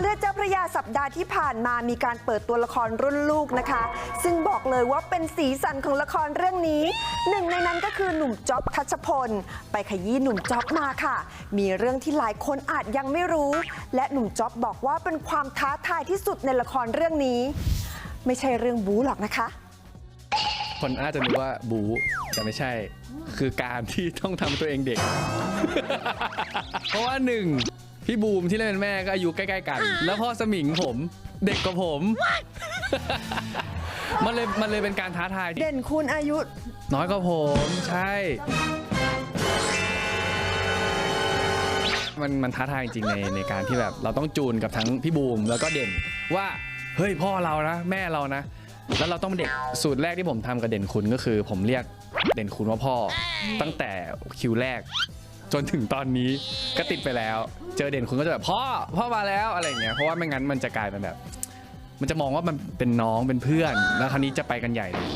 เลือดเจ้าพระยาสัปดาห์ที่ผ่านมามีการเปิดตัวละครรุ่นลูกนะคะ ซึ่งบอกเลยว่าเป็นสีสันของละครเรื่องนี้ หนึ่งในนั้นก็คือหนุ่มจ๊อบทัชพล ไปขยี้หนุ่มจ๊อบมาค่ะ มีเรื่องที่หลายคนอาจยังไม่รู้ และหนุ่มจ๊อบบอกว่าเป็นความท้าทายที่สุดในละครเรื่องนี้ ไม่ใช่เรื่องบู๊หรอกนะคะคนอาจจะนึกว่าบูแต่ไม่ใช่ คือการที่ต้องทำตัวเองเด็ก เพราะว่าหนึ่ง พี่บูมที่เล่นเป็นแม่ก็อายุใกล้ๆกัน แล้วพ่อสมิงผมเด็กกว่าผม มันเลยมันเลยเป็นการท้าทายที่เด่นคุณอายุ น้อยกว่าผมใช่ มันมันท้าทายจริงๆในในการที่แบบเราต้องจูนกับทั้งพี่บูมแล้วก็เด่นว่าเฮ้ยพ่อเรานะ แม่เรานะ แล้วเราต้องเป็นเด็กสูตรแรกที่ผมทำกับเด่นคุณก็คือ ผมเรียกเด่นคุณว่าพ่อ ตั้งแต่คิวแรก จนถึงตอนนี้ก็ติดไปแล้ว เจอเด่นคุณก็จะแบบพ่อพ่อมาแล้วอะไรอย่างเงี้ยเพราะว่าไม่งั้นมันจะกลายเป็นแบบ มันจะมองว่ามันเป็นน้องเป็นเพื่อน แล้วคราวนี้จะไปกันใหญ่เลย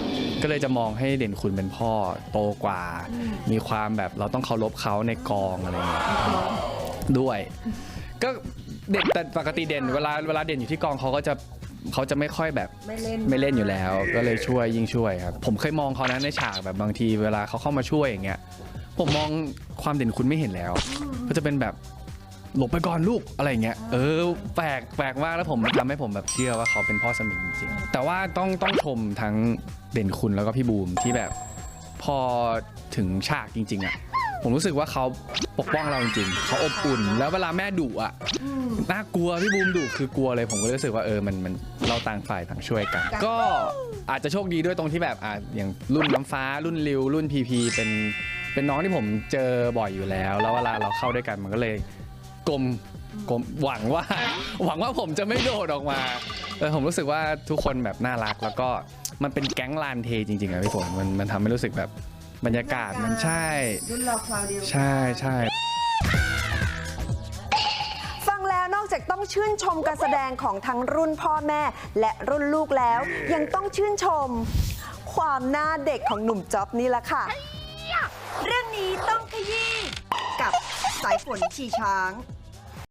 ก็เลยจะมองให้เด่นคุณเป็นพ่อโตกว่า มีความแบบเราต้องเคารพเขาในกองอะไรเงี้ยด้วย ก็เด่นแต่ปกติเด่นเวลาเวลาเด่นอยู่ที่กองเขาก็จะเขาจะไม่ค่อยแบบไม่เล่น ไม่เล่นอยู่แล้ว ก็เลยช่วยยิ่งช่วยครับ ผมเคยมองเขานะในฉากแบบบางทีเวลาเขาเข้ามาช่วยอย่างเงี้ย ผมมองความเด่นคุณไม่เห็นแล้ว ก็จะเป็นแบบหลบไปก่อนลูกอะไรอย่างเงี้ยเออแปลกแปลกมากแล้วผมทำให้ผมแบบเชื่อว่าเขาเป็นพ่อสมิงจริงๆแต่ว่าต้องต้องชมทั้งเด่นคุณแล้วก็พี่บูมที่แบบพอถึงฉากจริง ๆอะผมรู้สึกว่าเขาปกป้องเราจริงๆเขาอบอุ่น แล้วเวลาแม่ดุอะน่ากลัวพี่บูมดุคือกลัวเลยผมก็เลยรู้สึกว่าเออมันมันเราต่างฝ่ายต่างช่วยกัน ก็อาจจะโชคดีด้วยตรงที่แบบอะอย่างรุ่นน้ำฟ้ารุ่นริวรุ่นพีพีเป็น เป็นน้องที่ผมเจอบ่อยอยู่แล้ว แล้วเวลาเราเข้าด้วยกันมันก็เลยกลมกลมหวังว่า หวังว่าผมจะไม่โดดออกมาเออผมรู้สึกว่าทุกคนแบบน่ารัก แล้วก็มันเป็นแก๊งลานเทจริงๆอะพี่ฝนมันมันทำให้รู้สึกแบบบรรยากาศมันใช่ รุ่นเราคราวเดียวใช่ใช่ ฟังแล้วนอกจากต้องชื่นชมการแสดงของทั้งรุ่นพ่อแม่ และรุ่นลูกแล้ว ยังต้องชื่นชม ความหน้าเด็กของหนุ่มจ๊อบนี่แหละค่ะ สายฝนขี่ช้าง